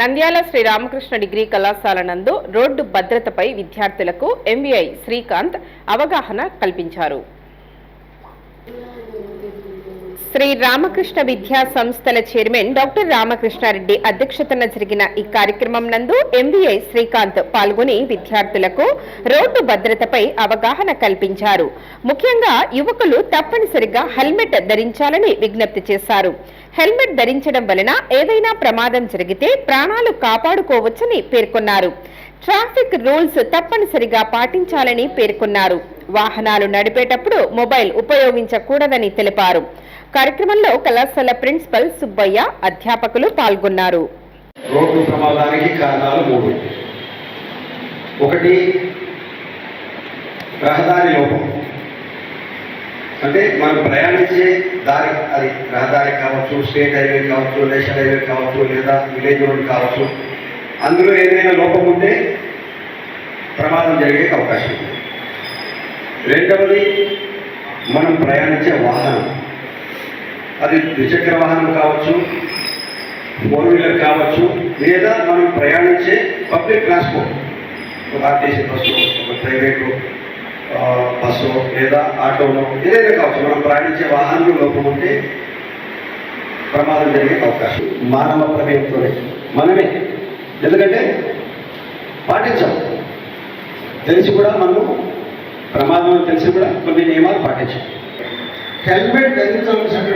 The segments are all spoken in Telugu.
నంద్యాల శ్రీ రామకృష్ణ డిగ్రీ కళాశాల నందు రోడ్డు భద్రతపై విద్యార్థులకు ఎంవీఐ శ్రీకాంత్ అవగాహన కల్పించారు. శ్రీ రామకృష్ణ విద్యా సంస్థల చైర్మన్ డాక్టర్ రామకృష్ణారెడ్డి అధ్యక్షతన జరిగిన ఈ కార్యక్రమం నందు ఎంబీఐ శ్రీకాంత్ పాల్గొని విద్యార్థులకు రోడ్డు భద్రతపై అవగాహన కల్పించారు. ముఖ్యంగా యువకులు తప్పనిసరిగా హెల్మెట్ ధరించాలని విజ్ఞప్తి చేశారు. హెల్మెట్ ధరించడం వలన ఏదైనా ప్రమాదం జరిగితే ప్రాణాలు కాపాడుకోవచ్చని పేర్కొన్నారు. ట్రాఫిక్ రూల్స్ తప్పనిసరిగా పాటించాలని పేర్కొన్నారు. వాహనాలు నడిపేటప్పుడు మొబైల్ ఉపయోగించకూడదని తెలిపారు. కార్యక్రమంలో కళాశాల ప్రిన్సిపల్ సుబ్బయ్య అధ్యాపకులు పాల్గొన్నారు. రోడ్డు ప్రమాదానికి కారణాలు మూడు. ఒకటి రహదారి లోపం. అంటే మనం ప్రయాణించే దారి అది రహదారి కావచ్చు స్టేట్ హైవే కావచ్చు నేషనల్ హైవే కావచ్చు లేదా విలేజ్ రోడ్ కావచ్చు అందులో ఏదైనా లోపం ఉంటే ప్రమాదం జరిగే అవకాశం ఉంది. రెండవది మనం ప్రయాణించే వాహనం. అది ద్విచక్ర వాహనం కావచ్చు ఫోర్ వీలర్ కావచ్చు లేదా మనం ప్రయాణించే పబ్లిక్ ట్రాన్స్పోర్ట్ ఒక ఆర్టీసీ బస్సు ఒక ప్రైవేటు బస్సు లేదా ఆటోలో ఏదైనా కావచ్చు. మనం ప్రయాణించే వాహనంలో లోపం ఉంటే ప్రమాదం జరిగే అవకాశం మానవ ప్రమేయంతోనే మనమే. ఎందుకంటే పాటించాం. తెలిసి కూడా మనము ప్రమాదం తెలిసి కూడా కొన్ని నియమాలు పాటించాం. హెల్మెట్ ధరించవలసినటువంటి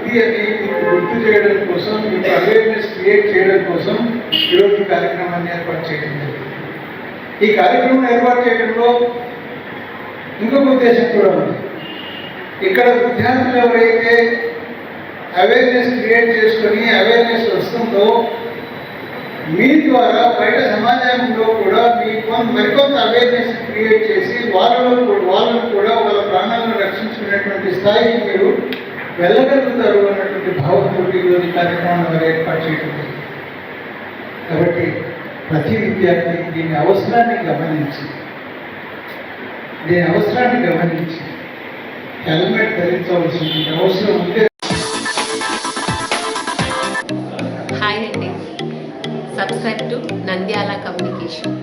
ఉంది అని మీకు గుర్తు చేయడం కోసం మీకు అవేర్నెస్ క్రియేట్ చేయడం కోసం ఈరోజు ఈ కార్యక్రమాన్ని ఏర్పాటు చేయడం జరిగింది. ఈ కార్యక్రమం ఏర్పాటు చేయడంలో ఇంకొక ఉద్దేశం కూడా ఉంది. ఇక్కడ విద్యార్థులు ఎవరైతే అవేర్నెస్ క్రియేట్ చేసుకొని అవేర్నెస్ వస్తుందో మీ ద్వారా బయట సమాజంలో కూడా మీ మరికొంత అవేర్నెస్ క్రియేట్ చేసి వాళ్ళలో వాళ్ళను కూడా వాళ్ళ ప్రాణాలను రక్షించుకునేటువంటి స్థాయికి మీరు వెళ్ళగలుగుతారు అన్నటువంటి భావంతో ఈరోజు ఈ కార్యక్రమాన్ని వారు ఏర్పాటు చేయడం కాబట్టి ప్రతి విద్యార్థి దీని అవసరాన్ని గమనించి దీని అవసరాన్ని గమనించి హెల్మెట్ ధరించవలసింది అవసరం ఉంటే హాయ్ అండి. Subscribe to Nandyala communication.